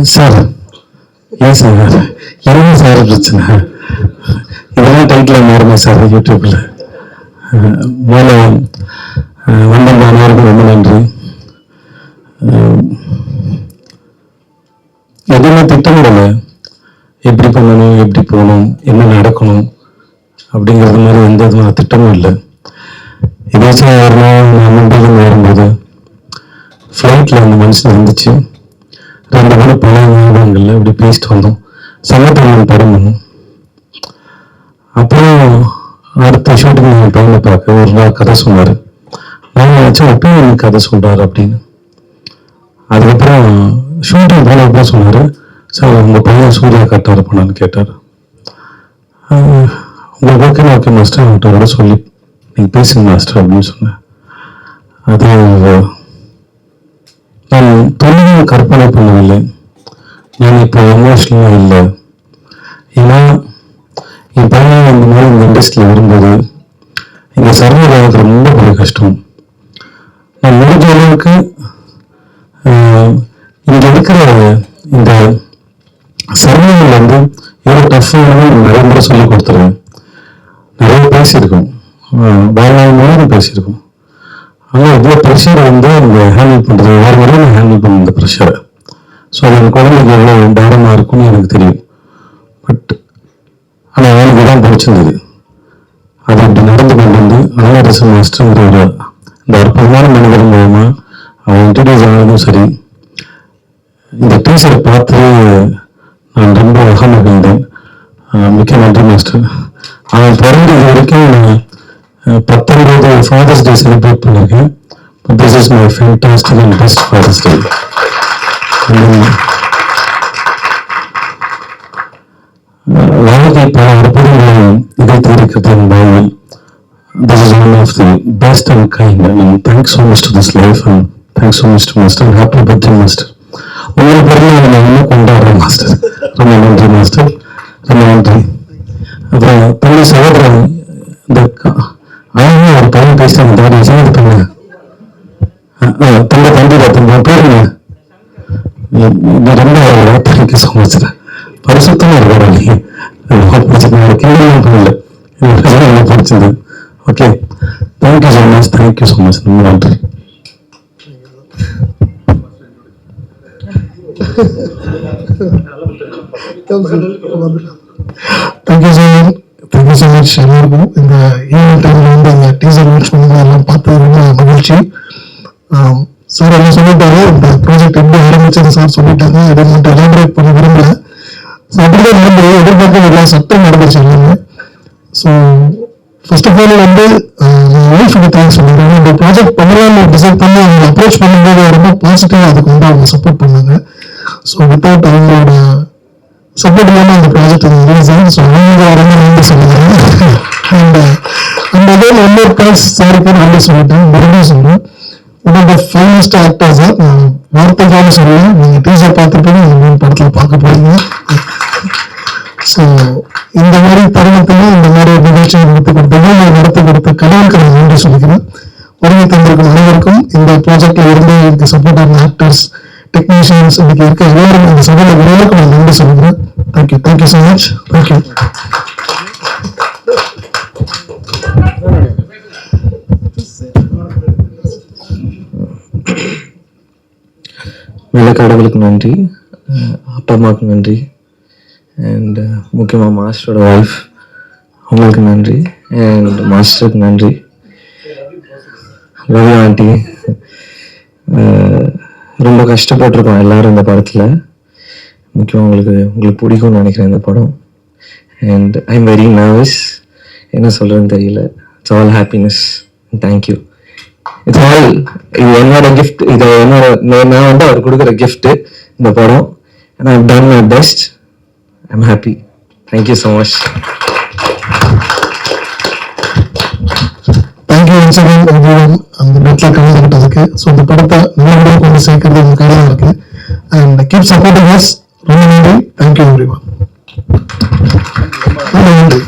Sir ஏன் sir? என்ன sir பிரச்சனை? இதெல்லாம் டைட்டில் மாறுமா சார் யூடியூப்பில் அஹ் வந்தம் அஹ் ரொம்ப நன்றி. எதுவுமே திட்டமிடலை எப்படி பண்ணணும் எப்படி போகணும் என்ன நடக்கணும் அப்படிங்கிறது மாதிரி எந்த விதமான திட்டமும் இல்லை. எதாச்சும் ஒரு நாள் நான் மும்பையிலேருந்து வரும்போது ஃப்ளைட்டில் அந்த மனுஷன் இருந்துச்சு ரெண்டு கூட பழைய ஞாபகங்கள்ல இப்படி பேசிட்டு வந்தோம். சமத்தமிழன் படம் அப்புறம் அடுத்த ஷூட்டிங் என் பையனை பார்க்க ஒரு நாள் கதை சொன்னார். நான் நினச்சேன் அப்பயும் எனக்கு கதை சொல்கிறார் அப்படின்னு. அதுக்கப்புறம் ஷூட்டிங் போனப்போ சொன்னார். சார் உங்கள் பையன் சூர்யா கரெக்டாக இருப்பானான்னு கேட்டார். உங்கள் உங்களுக்கு ஓகே ஓகே மாஸ்டர் அவன்கிட்ட கூட சொல்லி நீங்கள் பேசுங்க மாஸ்டர் அப்படின்னு சொன்னேன். அது நான் தொழிலும் கற்பனை பண்ணவில்லை. நான் இப்போ எமோஷனலாக இல்லை. ஏன்னா என் பையன் அந்த மாதிரி இந்த இண்டஸ்ட்ரியில் வரும்போது இங்கே சர்வர் ஆகிறது ரொம்ப பெரிய கஷ்டம். நான் முடிஞ்ச அளவுக்கு இங்கே இருக்கிற இந்த சர்வங்கள் வந்து எவ்வளோ டஃப்னு நிறைய முறை சொல்லி கொடுத்துருவேன். நிறைய பேசியிருக்கோம். ஆஹ், வாழ்நாள் பேசியிருக்கோம். ஆனால் இவ்வளோ ப்ரெஷரை வந்து அவங்க ஹேண்டில் பண்ணுறது ஒவ்வொரு முறையும் நான் ஹேண்டில் பண்ண இந்த ப்ரெஷரை ஸோ அது அந்த குழந்தைக்கு எவ்வளோ பாரமாக இருக்கும்னு எனக்கு தெரியும். பட் ஆனால் அவனுக்கு தான் பிடிச்சிருந்தது. அது அப்படி நடந்து கொண்டு வந்து அனலரசன் மாஸ்டருங்கிற ஒரு இந்த அற்புதமான மனிதர் மூலமாக அவன் இன்ட்ரடியூஸ் ஆனதும் சரி. இந்த டீச்சரை பார்த்து நான் ரொம்ப அகமகிழ்ந்தேன். மிக்க நன்றி மாஸ்டர் அவன் பிறந்தது வரைக்கும் நான் பத்தொன்பது ஃபாதர்ஸ் டே செலிப்ரேட் பண்ணியிருக்கேன் this is my fantastic and best father's day வாழ்க்கை பல அற்புதங்களை நிகழ்த்தியிருக்கிறது என் வாழ்வில். This is one of the best and kind. I mean, thanks so much to this life and thanks so much to Master. Happy birthday, உங்களை பிறந்த நான் இன்னும் கொண்டாடுறேன் master ரொம்ப நன்றி மாஸ்டர் ரொம்ப தேங்க்யூ ஸோ மச் பரிசுத்தமாக இருக்காரு நீ பிடிச்சிருந்தேன் கேள்வியும் பண்ணல எனக்கு பிடிச்சது okay thank you so much thank you so much ரொம்ப நன்றி தேங்க்யூ தேங்க்யூ ஸோ மச் எல்லாருக்கும் இந்த ஈவினிங் வந்து டீசர் லான்ச் பண்ணி எல்லாம் ரொம்ப மகிழ்ச்சி. சார் என்ன சொல்லிட்டாரு? அமைச்சர் சார் சொல்லிட்டாங்க. அதை மட்டும் எலாபரேட் பண்ண விரும்பல. ஸோ அப்படிதான் நடந்தது எதிர்பார்க்க எல்லா சட்டம் நடந்துச்சு எல்லாமே. ஸோ ஃபர்ஸ்ட் ஆஃப் ஆல் வந்து ஒய்ஃபுக்கு தேங்க்ஸ் சொல்லிடுறேன் இந்த ப்ராஜெக்ட் பண்ணலாம்னு டிசைட் பண்ணி அவங்க அப்ரோச் பண்ணும்போது ரொம்ப பாசிட்டிவாக அதுக்கு வந்து அவங்க சப்போர்ட் பண்ணாங்க. ஸோ வித்தவுட் அவங்களோட சப்போர்ட் இல்லாமல் அந்த ப்ராஜெக்ட் ரிலீஸ் ஆகும் ஸோ அவங்க ரொம்ப நன்றி சொல்லுறேன் அண்ட் அந்த இதில் இன்னொரு பிளஸ் சாருக்கு நன்றி சொல்லிட்டேன். மறுபடியும் சொல்கிறேன் one of the finest actors sir uh, நான் வார்த்தைக்காக சொல்லுவேன் நீங்கள் டீச்சர் பார்த்துருப்பீங்க நீங்கள் மூணு படத்தில் பார்க்க போறீங்க. ஸோ இந்த மாதிரி தருணத்துல இந்த மாதிரி ஒரு நிகழ்ச்சியை நடத்தி கொடுத்தது நான் நடத்தி கொடுத்த கடவுளுக்கு நான் நன்றி சொல்லிக்கிறேன். உரிமை தந்திருக்கும் அனைவருக்கும் இந்த ப்ராஜெக்ட்ல இருந்து எனக்கு சப்போர்ட் ஆன ஆக்டர்ஸ் டெக்னீஷியன்ஸ் இன்னைக்கு இருக்க எல்லாருக்கும் இந்த சபையில் எல்லாருக்கும் நான் நன்றி சொல்லிக்கிறேன். Thank you thank you so much thank you நல்ல கடவுளுக்கு நன்றி அப்பா அம்மாவுக்கு நன்றி அண்ட் முக்கியமாக மாஸ்டரோட ஒய்ஃப் அவங்களுக்கு நன்றி அண்ட் மாஸ்டருக்கு நன்றி லவ் ஆண்டி ரொம்ப கஷ்டப்பட்டிருக்கோம் எல்லாரும் இந்த படத்தில். முக்கியமாக உங்களுக்கு உங்களுக்கு பிடிக்கும்னு நினைக்கிறேன் இந்த படம். And I am very nervous என்ன சொல்கிறேன்னு தெரியல. It's all happiness thank you it's all இது என்னோட கிஃப்ட் இது என்னோட நான் வந்து அவர் கொடுக்குற gift இந்த படம். And I've done my best. I'm happy. Thank you so much. Thank you once again everyone அந்த கலந்துக்கிட்டதுக்கு ஸோ இந்த படத்தை நல்லபடியாக கொண்டு சேர்க்கறது உங்க கையில இருக்கு. அண்ட் கீப் சப்போர்ட்டிங் அஸ் ரொம்ப நன்றி. தேங்க்யூ எவ்ரிவன் நன்றி.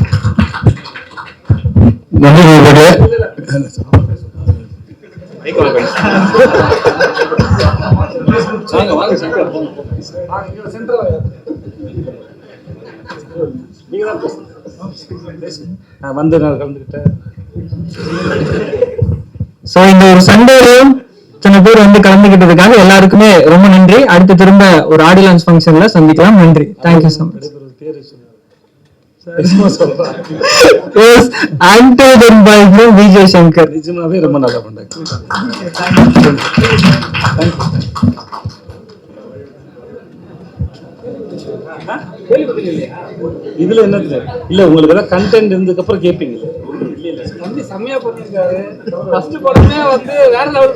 வந்து நான் கலந்துக்கிட்டேன். சோ இந்த ஒரு சண்டேலையும் இத்தனை பேர் வந்து கலந்துக்கிட்டதுக்காக எல்லாருக்குமே ரொம்ப நன்றி. அடுத்து திரும்ப ஒரு ஆடி லான்ச் ஃபங்க்ஷன்ல சந்திக்கலாம். நன்றி. Thank you so much Vijay Shankar நிஜமாவே ரொம்ப நல்லா பண்ணாங்க இதுல என்ன இல்ல உங்களுக்கு ஏதாவது கண்டென்ட் இருந்ததுக்கு அப்புறம் கேப்பீங்க. தம்பி செம்மையா வந்து வேற லெவல்